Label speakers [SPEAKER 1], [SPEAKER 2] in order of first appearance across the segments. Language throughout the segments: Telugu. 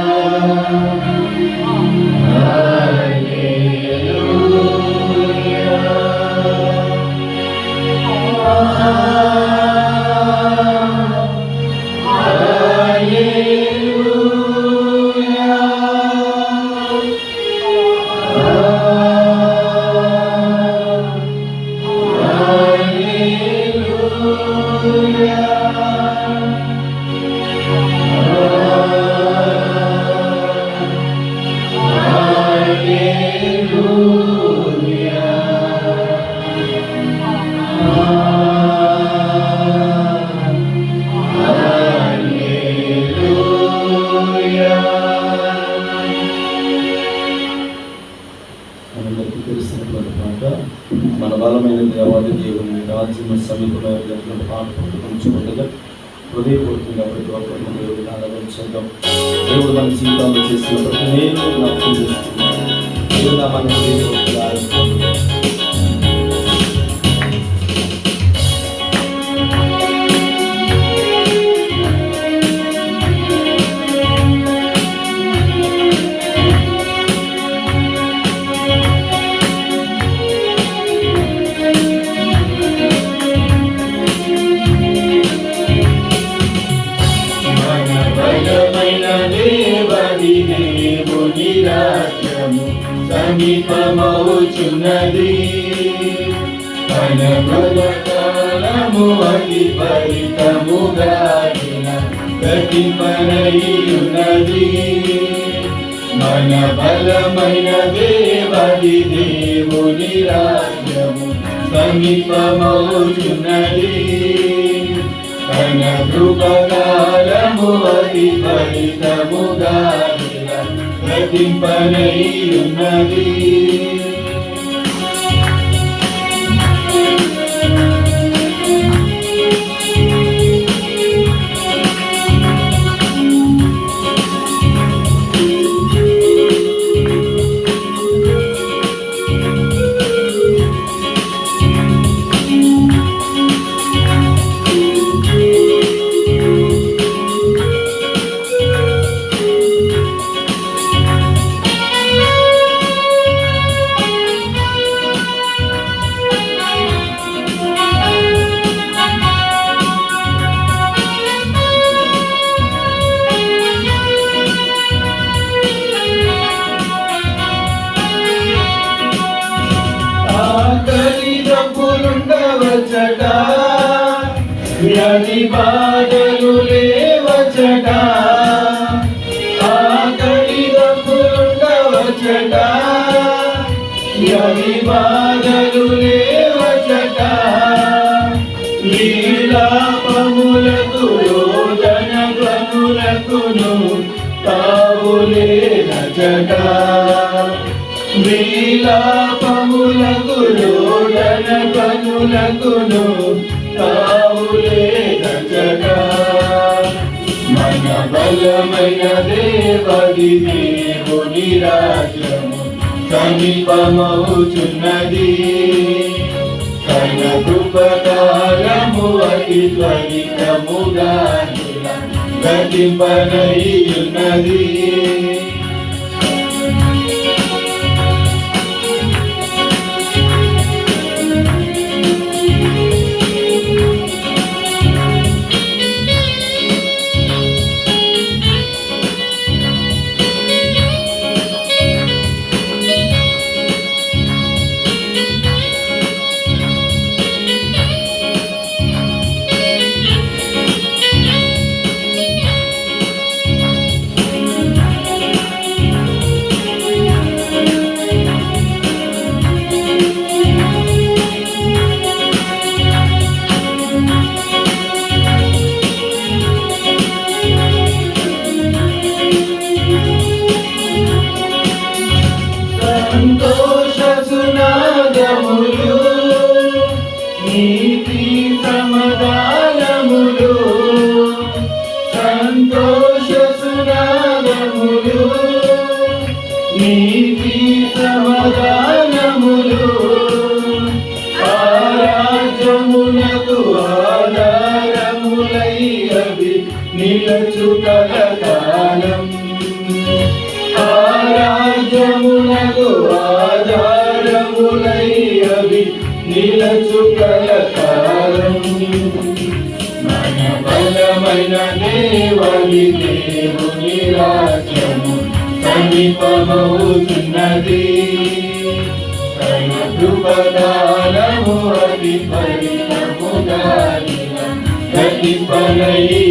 [SPEAKER 1] Hallelujah. బలమైన దేవాది దేవుని రాజ్యం సమీపంలో జరిగిన పంచుకుండగా హృదయపూర్వకంగా ప్రతి ఒక్కరిని దేవుడిని ఆరాధించడం. దేవుడు మన జీవితాల్లో చేసిన ప్రతి నేను జ్ఞాపకం దేవుడు నా మన హృదయపూర్వకంగా
[SPEAKER 2] రాజ్యము సమీపమవుచున్నది మన బలకాలము అతి పరితముగా ప్రతిపనయున్నది మన బలమైన దేవది దేవుని రాజ్యము సమీపమవుచున్నది తన కృపకాలము అతి ఫలితముగా മതിപ്പനയുന്നതീ బాధలు లేవచ్చట ఆకలి డబ్బులుండవచ్చట వ్యాధి బాధలు లేవచ్చట లీలాపములకు యోజన గనులకును తావులేనచట విలాపములకు లోడన కనులకును తావులేనచట మన బలమైన దేవది దేవుని రాజ్యము సమీపమవుచున్నది. తన కృపకాలము అతి త్వరితముగా గతింపనయ్యున్నది కలకాలం మన బలమైన దేవని దేవుని రాజ్యము సమీపమవుతున్నది కృపదానము అది పరిణము దాని ప్రతిఫలయున్నది.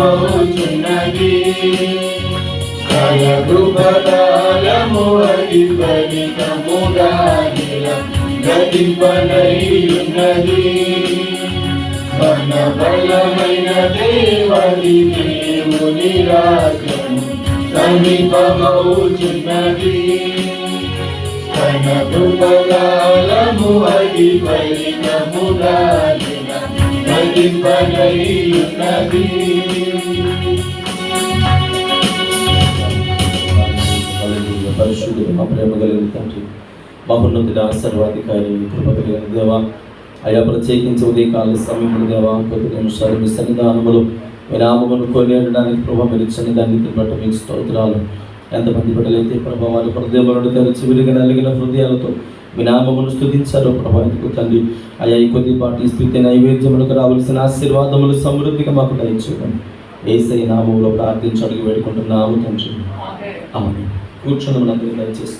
[SPEAKER 2] సమీపమవుతున్నది కల కృపకాలము అది ఫలితముగా గతింపనయ్యున్నది మన బలమైన దేవది దేవుని రాజ్యము సమీపమవుతున్నది తన కృపకాలము అది ఫలితముగా గతింపనయ్యున్నది
[SPEAKER 1] పరిశుద్ధుడు మా ప్రేమ కలిగిన తండ్రి మహోన్నతుడ సర్వాధికారి కృప కలిగిన దేవా అయా ప్రత్యేకించి ఉదయకాల సమయంలో దేవా కొద్ది నిమిషాలు మీ సన్నిధానములు మీ నామమును కొనియాడడానికి ప్రభావ మీరు ఇచ్చిన దాన్ని బట్టి మీకు స్తోత్రాలు. ఎంతమంది బిడ్డలైతే ప్రభావాలు హృదయములను తెరిచి విరిగి నలిగిన హృదయాలతో మీ నామమును స్తుతించారో ప్రభావ ఎందుకు తండ్రి. అయా ఈ కొద్దిపాటి స్థితి నైవేద్యములకు రావాల్సిన ఆశీర్వాదములు సమృద్ధిగా మాకు దయచేయండి ఏసై నామంలో ప్రార్థించి అడిగి వేడుకుంటున్నాము తండ్రి. ఆమె కూర్చొని మనందరూ దయచేసి